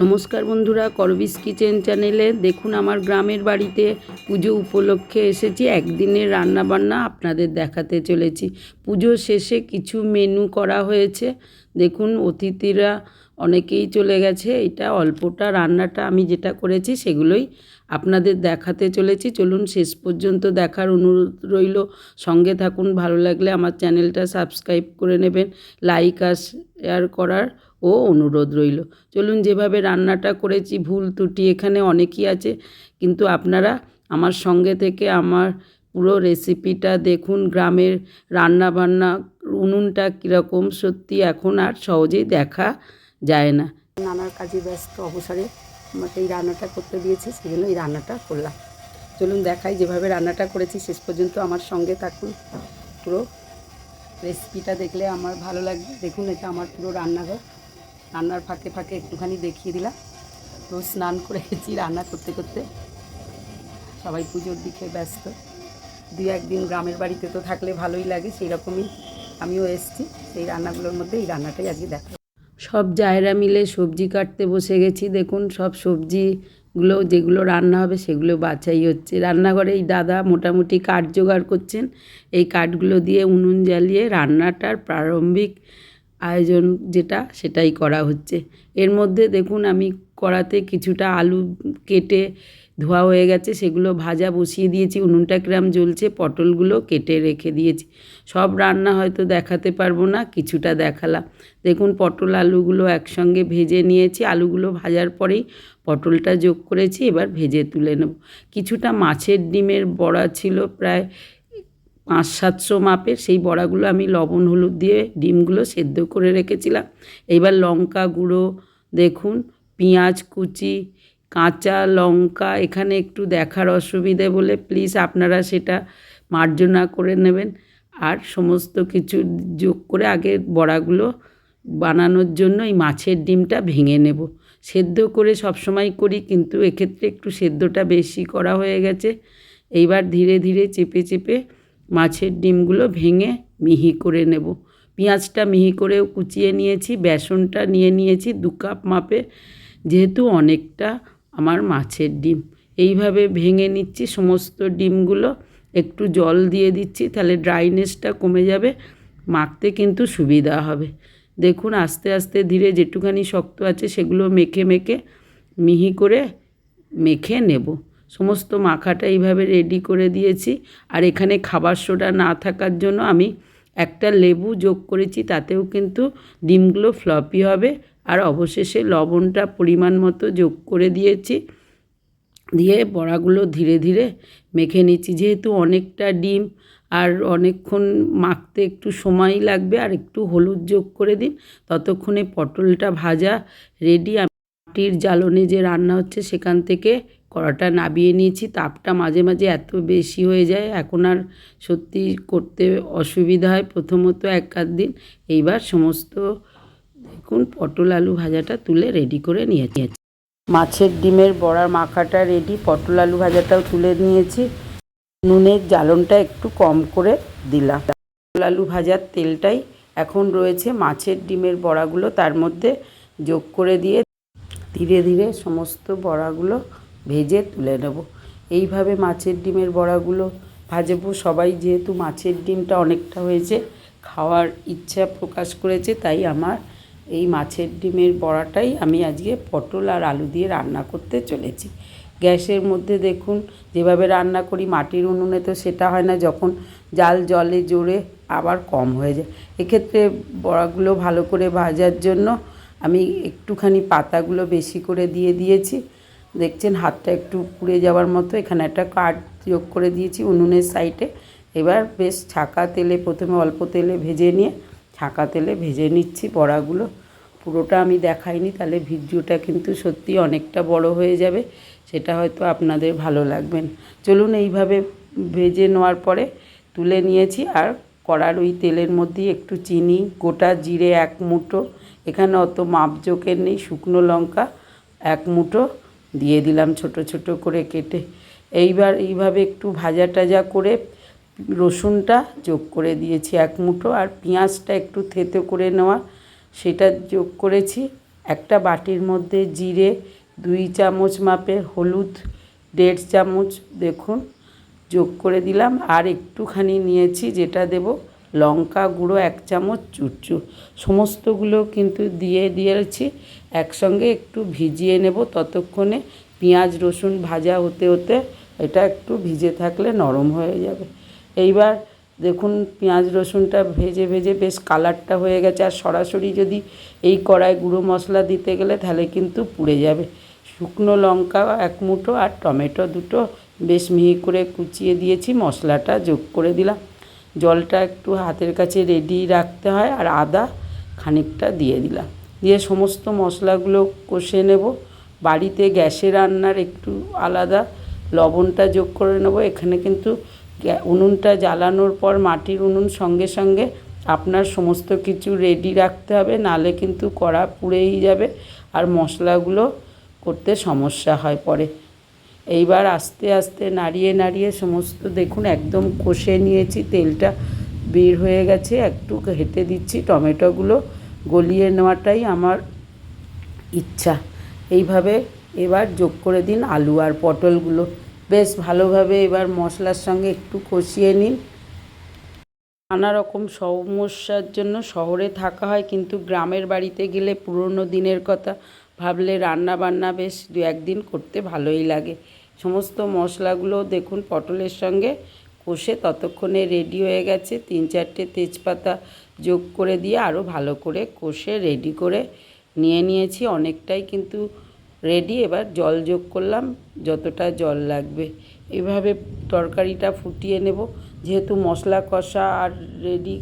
নমস্কার বন্ধুরা করবিস কিচেন চ্যানেলে দেখুন আমার গ্রামের বাড়িতে পুজো উপলক্ষে এসেছি। একদিনের রান্নাবান্না আপনাদের দেখাতে চলেছি। পুজো শেষে কিছু মেনু করা হয়েছে। দেখুন, অতিথিরা অনেকেই চলে গেছে। এটা অল্পটা রান্নাটা আমি যেটা করেছি সেগুলোই আপনাদের দেখাতে চলেছি। চলুন, শেষ পর্যন্ত দেখার অনুরোধ রইল। সঙ্গে থাকুন, ভালো লাগলে আমার চ্যানেলটা সাবস্ক্রাইব করে নেবেন। লাইক আর শেয়ার করার ও অনুরোধ রইল। চলুন যেভাবে রান্নাটা করেছি, ভুল ত্রুটি এখানে অনেকই আছে, কিন্তু আপনারা আমার সঙ্গে থেকে আমার পুরো রেসিপিটা দেখুন, গ্রামের রান্না বান্না উনুনটা কীরকম, সত্যি এখন আর সহজেই দেখা যায় না। নানার কাজে ব্যস্ত অবসরে আমাকে এই রান্নাটা করতে দিয়েছে সেই জন্য এই রান্নাটা করলাম। চলুন দেখাই যেভাবে রান্নাটা করেছি, শেষ পর্যন্ত আমার সঙ্গে থাকুন। পুরো রেসিপিটা দেখলে আমার ভালো লাগবে। দেখুন, এটা আমার পুরো রান্নাঘর। রান্নার ফাঁকে ফাঁকে একটুখানি দেখিয়ে দিলাম। তো স্নান করে গেছি রান্না করতে করতে। সবাই পুজোর দিকে ব্যস্ত। দুই একদিন গ্রামের বাড়িতে তো থাকলে ভালোই লাগে সেই রকমই আমিও এসেছি। সেই রান্নাগুলোর মধ্যে এই রান্নাটাই আজকে দেখা সব জায়রা মিলে সবজি কাটতে বসে গেছি। দেখুন, সব সবজিগুলো যেগুলো রান্না হবে সেগুলো বাছাই হচ্ছে। রান্নাঘরে এই দাদা মোটামুটি কাঠ জোগাড় করছেন। এই কাঠগুলো দিয়ে উনুন জ্বালিয়ে রান্নাটার প্রারম্ভিক আয়োজন যেটা, সেটাই করা হচ্ছে। এর মধ্যে দেখুন আমি কড়াতে কিছুটা আলু কেটে ধোয়া হয়ে গেছে, সেগুলো ভাজা বসিয়ে দিয়েছি, উনুনটা কিরাম জ্বলছে, পটলগুলো কেটে রেখে দিয়েছি। সব রান্না হয়তো দেখাতে পারব না, কিছুটা দেখালাম। দেখুন, পটল আলুগুলো একসঙ্গে ভেজে নিয়েছি, আলুগুলো ভাজার পরেই পটলটা যোগ করেছি, এবার ভেজে তুলে নেব। কিছুটা মাছের ডিমের বড়া ছিল প্রায় পাঁচ সাতশো মাপের, সেই বড়াগুলো আমি লবণ, হলুদ দিয়ে ডিমগুলো সেদ্ধ করে রেখেছিলাম। এইবার লঙ্কা গুঁড়ো, দেখুন পেঁয়াজ, কুচি, কাঁচা লঙ্কা, এখানে একটু দেখার অসুবিধে বলে প্লিজ আপনারা সেটা মার্জনা করে নেবেন। আর সমস্ত কিছু যোগ করে আগে বড়াগুলো বানানোর জন্য এই মাছের ডিমটা ভেঙে নেব। সেদ্ধ করে সবসময় করি, কিন্তু এক্ষেত্রে একটু সেদ্ধটা বেশি করা হয়ে গেছে। এইবার ধীরে ধীরে চেপে চেপে মাছের ডিমগুলো ভেঙে মিহি করে নেব। পেঁয়াজটা মিহি করেও কুচিয়ে নিয়েছি, বেসনটা নিয়ে নিয়েছি, দু কাপ মাপে। যেহেতু অনেকটা আমার মাছের ডিম। এইভাবে ভেঙে নিচ্ছি সমস্ত ডিমগুলো। একটু জল দিয়ে দিচ্ছি, তাহলে ড্রাইনেসটা কমে যাবে, মাখতে কিন্তু সুবিধা হবে। দেখুন, আস্তে আস্তে ধীরে যেটুখানি শক্ত আছে সেগুলো মেখে মেখে মিহি করে মেখে নেব। সমস্ত মাখাটা এইভাবে রেডি করে দিয়েছি। আর এখানে খাবার সোডা না থাকার জন্য আমি একটা লেবু যোগ করেছি, তাতেও কিন্তু ডিমগুলো ফ্লপি হবে। আর অবশেষে লবণটা পরিমাণ মতো যোগ করে দিয়েছি। দিয়ে বড়াগুলো ধীরে ধীরে মেখে নিচ্ছি। যেহেতু অনেকটা ডিম আর অনেকক্ষণ মাখতে একটু সময় লাগবে আর একটু হলুদ যোগ করে দিন, ততক্ষণে পটলটা ভাজা রেডি মাটির জ্বালনে যে রান্না হচ্ছে সেখান থেকে কড়াটা নাবিয়ে নিয়েছি। তাপটা মাঝে মাঝে এত বেশি হয়ে যায়, এখন আর সত্যি করতে অসুবিধা হয় প্রথমত এক দিন। এইবার সমস্ত দেখুন, পটল আলু ভাজাটা তুলে রেডি করে নিয়েছি। মাছের ডিমের বড়ার মাখাটা রেডি পটল আলু ভাজাটাও তুলে নিয়েছি। নুনের জ্বালনটা একটু কম করে দিলাম। পটল আলু ভাজার তেলটাই এখন রয়েছে মাছের ডিমের বড়াগুলো, তার মধ্যে যোগ করে দিয়ে ধীরে ধীরে সমস্ত বড়াগুলো ভেজে তুলে নেব। এইভাবে মাছের ডিমের বড়াগুলো ভাজবো। সবাই যেহেতু মাছের ডিমটা অনেকটা হয়েছে, খাওয়ার ইচ্ছা প্রকাশ করেছে, তাই আমার এই মাছের ডিমের বড়াটাই আমি আজকে পটল আর আলু দিয়ে রান্না করতে চলেছি। গ্যাসের মধ্যে দেখুন, যেভাবে রান্না করি, মাটির উনুনে তো সেটা হয় না, যখন জাল জলে জোরে আবার কম হয়ে যায়। এক্ষেত্রে বড়াগুলো ভালো করে ভাজার জন্য আমি একটুখানি পাতাগুলো বেশি করে দিয়ে দিয়েছি। দেখছেন, হাতটা একটু পুড়ে যাওয়ার মতো, এখানে একটা কাঠ যোগ করে দিয়েছি উনুনের সাইডে। এবার বেশ ছাকা তেলে, প্রথমে অল্প তেলে ভেজে নিয়ে ছাকা তেলে ভেজে নিচ্ছি বড়াগুলো। পুরোটা আমি দেখাইনি, তাহলে ভিডিওটা কিন্তু সত্যি অনেকটা বড় হয়ে যাবে, সেটা হয়তো আপনাদের ভালো লাগবেন চলুন এইভাবে ভেজে নেওয়ার পরে তুলে নিয়েছি, আর কড়ার ওই তেলের মধ্যেই একটু চিনি, গোটা জিরে এক মুঠো, এখানে অত মাপজোকের নেই, শুকনো লঙ্কা এক মুঠো দিয়ে দিলাম ছোট ছোট করে কেটে। এইবার এইভাবে একটু ভাজা টাজা করে রসুনটা যোগ করে দিয়েছি এক মুঠো, আর পেঁয়াজটা একটু থেতো করে নেওয়া সেটা যোগ করেছি। একটা বাটির মধ্যে জিরে, দুই চামচ মাপের হলুদ, দেড় চামচ দেখুন, যোগ করে দিলাম। আর একটুখানি নিয়েছি যেটা দেব লঙ্কা গুঁড়ো, এক চামচ চুরচুর। সমস্তগুলো কিন্তু দিয়ে দিয়েছি। একসঙ্গে একটু ভিজিয়ে নেব ততক্ষণে। পেঁয়াজ, রসুন ভাজা হতে হতে এটা একটু ভিজে থাকলে নরম হয়ে যাবে। এইবার দেখুন, পেঁয়াজ রসুনটা ভেজে ভেজে বেশ কালারটা হয়ে গেছে। আর সরাসরি যদি এই কড়াই গুঁড়ো মশলা দিতে গেলে তাহলে কিন্তু পুড়ে যাবে। শুকনো লঙ্কা এক মুঠো আর টমেটো দুটো বেশ মিহি করে কুচিয়ে দিয়েছি, মশলাটা যোগ করে দিলাম। জলটা একটু হাতের কাছে রেডি রাখতে হয় আর আদা খানিকটা দিয়ে দিলাম। দিয়ে সমস্ত মশলাগুলো কষে নেব। বাড়িতে গ্যাসে রান্নার একটু আলাদা লবণটা যোগ করে নেব। এখানে কিন্তু উনুনটা জ্বালানোর পর মাটির উনুন সঙ্গে সঙ্গে আপনার সমস্ত কিছু রেডি রাখতে হবে, নালে কিন্তু কড়া পুড়েই যাবে আর মশলাগুলো করতে সমস্যা হয় পরে। এইবার আস্তে আস্তে নাড়িয়ে নাড়িয়ে সমস্ত দেখুন একদম কষে নিয়েছি, তেলটা বের হয়ে গেছে, একটু হেঁটে দিচ্ছি, টমেটোগুলো গলিয়ে নেওয়াটাই আমার ইচ্ছা। এইভাবে এবার যোগ করে দিন আলু আর পটলগুলো। বেশ ভালোভাবে এবার মশলার সঙ্গে একটু কষিয়ে নিন। নানা রকম সমস্যার জন্য শহরে থাকা হয়, কিন্তু গ্রামের বাড়িতে গেলে পুরনো দিনের কথা ভাবলে রান্না বান্না বেশ দু একদিন করতে ভালোই লাগে। সমস্ত মশলাগুলো দেখুন পটলের সঙ্গে কষে ততক্ষণে রেডি হয়ে গেছে। তিন চারটে তেজপাতা যোগ করে দিয়ে আরও ভালো করে কষে রেডি করে নিয়ে নিয়েছি। অনেকটাই কিন্তু রেডি এবার জল যোগ করলাম, যতটা জল লাগবে। এভাবে তরকারিটা ফুটিয়ে নেব। যেহেতু মশলা কষা আর রেডি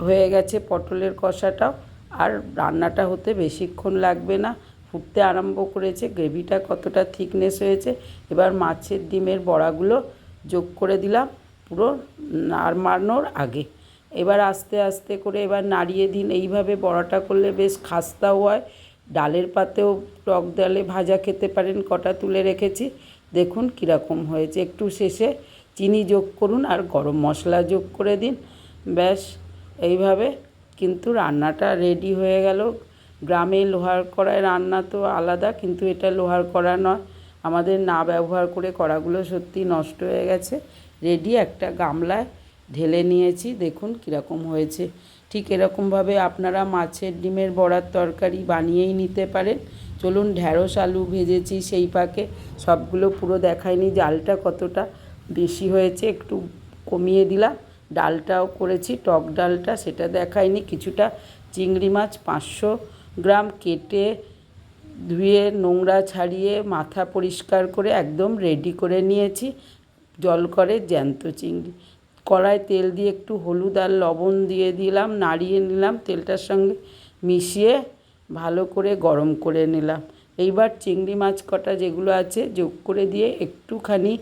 হয়ে গেছে পটলের কষাটাও, আর রান্নাটা হতে বেশিক্ষণ লাগবে না। ফুটতে আরম্ভ করেছে, গ্রেভিটা কতটা থিকনেস হয়েছে। এবার মাছের ডিমের বড়াগুলো যোগ করে দিলাম, পুরো নাড়মানোর আগে। এবার আস্তে আস্তে করে এবার নাড়িয়ে দিন। এইভাবে বড়াটা করলে বেশ খাস্তাও হয়। ডালের পাতেও টক ডালে ভাজা খেতে পারেন, কটা তুলে রেখেছি। দেখুন কীরকম হয়েছে। একটু শেষে চিনি যোগ করুন আর গরম মশলা যোগ করে দিন। ব্যাস, এইভাবে কিন্তু রান্নাটা রেডি হয়ে গেল। গ্রামে লোহার কড়ায় রান্না তো আলাদা, কিন্তু এটা লোহার কড়া নয়। আমাদের না ব্যবহার করে কড়াগুলো সত্যি নষ্ট হয়ে গেছে। রেডি একটা গামলায় ঢেলে নিয়েছি। দেখুন কীরকম হয়েছে। ঠিক এরকমভাবে আপনারা মাছের ডিমের বড়ার তরকারি বানিয়েই নিতে পারেন। চলুন ঢ্যাঁড়স আলু ভেজেছি সেই পাকে। সবগুলো পুরো দেখায়নি জালটা কতটা বেশি হয়েছে একটু কমিয়ে দিলাম। ডালটাও করেছি, টক ডালটা সেটা দেখায়নি কিছুটা চিংড়ি মাছ পাঁচশো গ্রাম কেটে ধুয়ে নোংরা ছাড়িয়ে মাথা পরিষ্কার করে একদম রেডি করে নিয়েছি। জল করে জ্যান্ত চিংড়ি। কড়ায় তেল দিয়ে একটু হলুদ আর লবণ দিয়ে দিলাম, নাড়িয়ে নিলাম, তেলটার সঙ্গে মিশিয়ে ভালো করে গরম করে নিলাম। এইবার চিংড়ি মাছ কটা যেগুলো আছে যোগ করে দিয়ে একটুখানি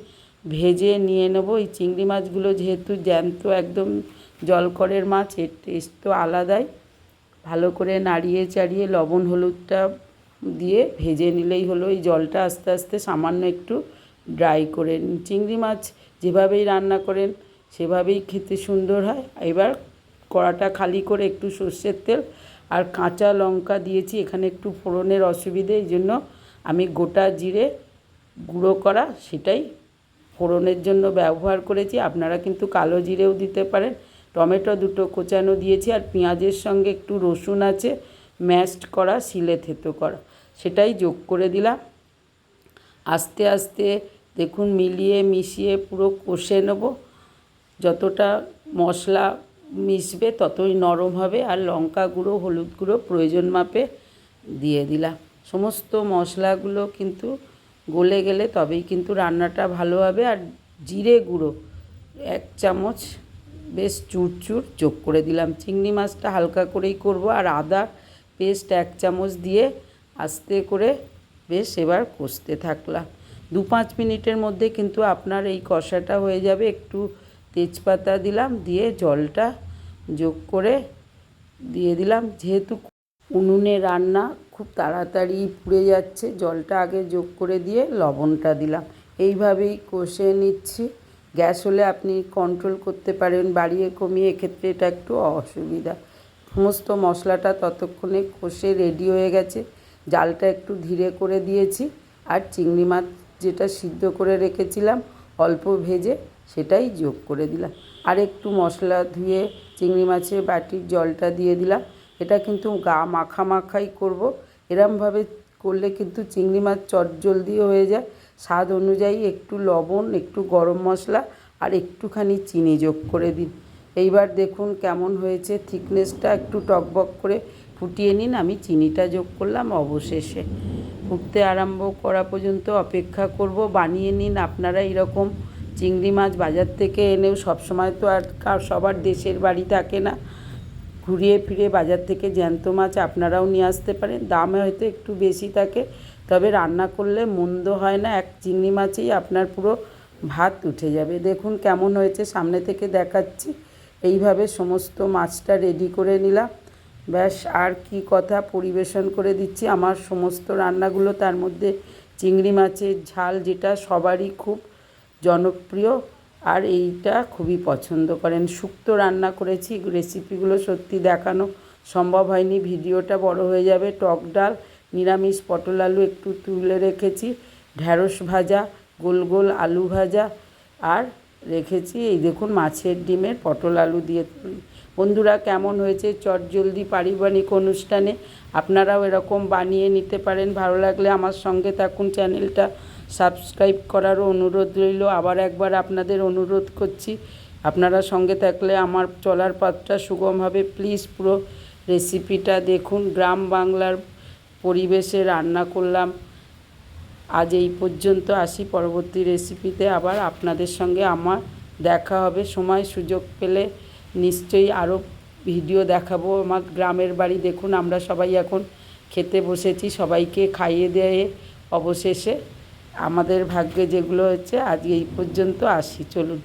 ভেজে নিয়ে নেব। এই চিংড়ি মাছগুলো যেহেতু জ্যান্ত একদম জলকরের মাছ, এর টেস্ট তো আলাদাই। ভালো করে নাড়িয়ে চাড়িয়ে লবণ হলুদটা দিয়ে ভেজে নিলেই হলো। এই জলটা আস্তে আস্তে সামান্য একটু ড্রাই করে নিন। চিংড়ি মাছ যেভাবেই রান্না করেন সেভাবেই খেতে সুন্দর হয়। এবার কড়াটা খালি করে একটু সর্ষের তেল আর কাঁচা লঙ্কা দিয়েছি। এখানে একটু ফোড়নের অসুবিধে, এই জন্য আমি গোটা জিরে গুঁড়ো করা সেটাই ফোড়নের জন্য ব্যবহার করেছি। আপনারা কিন্তু কালো জিরেও দিতে পারেন। টমেটো দুটো কোচানো দিয়েছি আর পেঁয়াজের সঙ্গে একটু রসুন আছে, ম্যাশড করা, শিলে থেতো করা, সেটাই যোগ করে দিলাম। আস্তে আস্তে দেখুন মিলিয়ে মিশিয়ে পুরো কষে নেব। যতটা মশলা মিশবে ততই নরম হবে আর লঙ্কা গুঁড়ো, হলুদ গুঁড়ো প্রয়োজন মাপে দিয়ে দিলাম। সমস্ত মশলাগুলো কিন্তু গলে গেলে তবেই কিন্তু রান্নাটা ভালো হবে আর জিরে গুঁড়ো এক চামচ বেশ চুরচুর যোগ করে দিলাম। চিংড়ি মাছটা হালকা করেই করব আর আদা পেস্ট এক চামচ দিয়ে আস্তে করে বেশ এবার কষতে থাকলাম। দু পাঁচ মিনিটের মধ্যে কিন্তু আপনার এই কষাটা হয়ে যাবে। একটু তেজপাতা দিলাম, দিয়ে জলটা যোগ করে দিয়ে দিলাম। যেহেতু উনুনে রান্না খুব তাড়াতাড়ি পুড়ে যাচ্ছে, জলটা আগে যোগ করে দিয়ে লবণটা দিলাম। এইভাবেই কষে নিচ্ছি। গ্যাস হলে আপনি কন্ট্রোল করতে পারেন, বাড়িয়ে কমিয়ে এক্ষেত্রে এটা একটু অসুবিধা। সমস্ত মশলাটা ততক্ষণে কষে রেডি হয়ে গেছে। জালটা একটু ধীরে করে দিয়েছি। আর চিংড়ি মাছ যেটা সিদ্ধ করে রেখেছিলাম অল্প ভেজে সেটাই যোগ করে দিলাম। আর একটু মশলা ধুয়ে চিংড়ি মাছের বাটির জলটা দিয়ে দিলাম। এটা কিন্তু গা মাখা মাখাই করব। এরমভাবে করলে কিন্তু চিংড়ি মাছ চটজলদি হয়ে যায়। স্বাদ অনুযায়ী একটু লবণ, একটু গরম মশলা আর একটুখানি চিনি যোগ করে দিন। এইবার দেখুন কেমন হয়েছে। থিকনেসটা একটু টকবক করে ফুটিয়ে নিন। আমি চিনিটা যোগ করলাম অবশেষে। ফুটতে আরম্ভ করা পর্যন্ত অপেক্ষা করব। বানিয়ে নিন আপনারা এরকম চিংড়ি মাছ বাজার থেকে এনেও সবসময় তো আর সবার দেশের বাড়ি থাকে না। ঘুরিয়ে ফিরে বাজার থেকে জ্যান্ত মাছ আপনারাও নিয়ে আসতে পারেন। দাম হয়তো একটু বেশি থাকে, তবে রান্না করলে মন্দ হয় না। এক চিংড়ি মাছেই আপনার পুরো ভাত উঠে যাবে। দেখুন কেমন হয়েছে, সামনে থেকে দেখাচ্ছি। এইভাবে সমস্ত মাছটা রেডি করে নিলাম। ব্যাস, আর কি কথা পরিবেশন করে দিচ্ছি। আমার সমস্ত রান্নাগুলো তার মধ্যে চিংড়ি মাছের ঝাল যেটা সবারই খুব জনপ্রিয়, আর এইটা খুবই পছন্দ করেন। শুক্তো রান্না করেছি রেসিপিগুলো সত্যি দেখানো সম্ভব হয়নি। ভিডিওটা বড় হয়ে যাবে। টক ডাল, নিরামিষ পটল আলু একটু তুলে রেখেছি ঢ্যাঁড়স ভাজা, গোল গোল আলু ভাজা, আর রেখেছি এই দেখুন মাছের ডিমের পটল আলু দিয়ে। বন্ধুরা, কেমন হয়েছে চটজলদি পারিবারিক অনুষ্ঠানে? আপনারাও এরকম বানিয়ে নিতে পারেন। ভালো লাগলে আমার সঙ্গে থাকুন। চ্যানেলটা সাবস্ক্রাইব করারও অনুরোধ রইল। আবার একবার আপনাদের অনুরোধ করছি, আপনারা সঙ্গে থাকলে আমার চলার পথটা সুগম হবে। প্লিজ পুরো রেসিপিটা দেখুন। গ্রাম বাংলার পরিবেশে রান্না করলাম। আজ এই পর্যন্ত আসি পরবর্তী রেসিপিতে। আবার আপনাদের সঙ্গে আমার দেখা হবে। সময় সুযোগ পেলে নিশ্চয়ই আরও ভিডিও দেখাবো। আমার গ্রামের বাড়ি দেখুন, আমরা সবাই এখন খেতে বসেছি, সবাইকে খাইয়ে দেয় অবশেষে আমাদের ভাগ্যে যেগুলো হচ্ছে, আজ এই পর্যন্ত আসি। চলুন।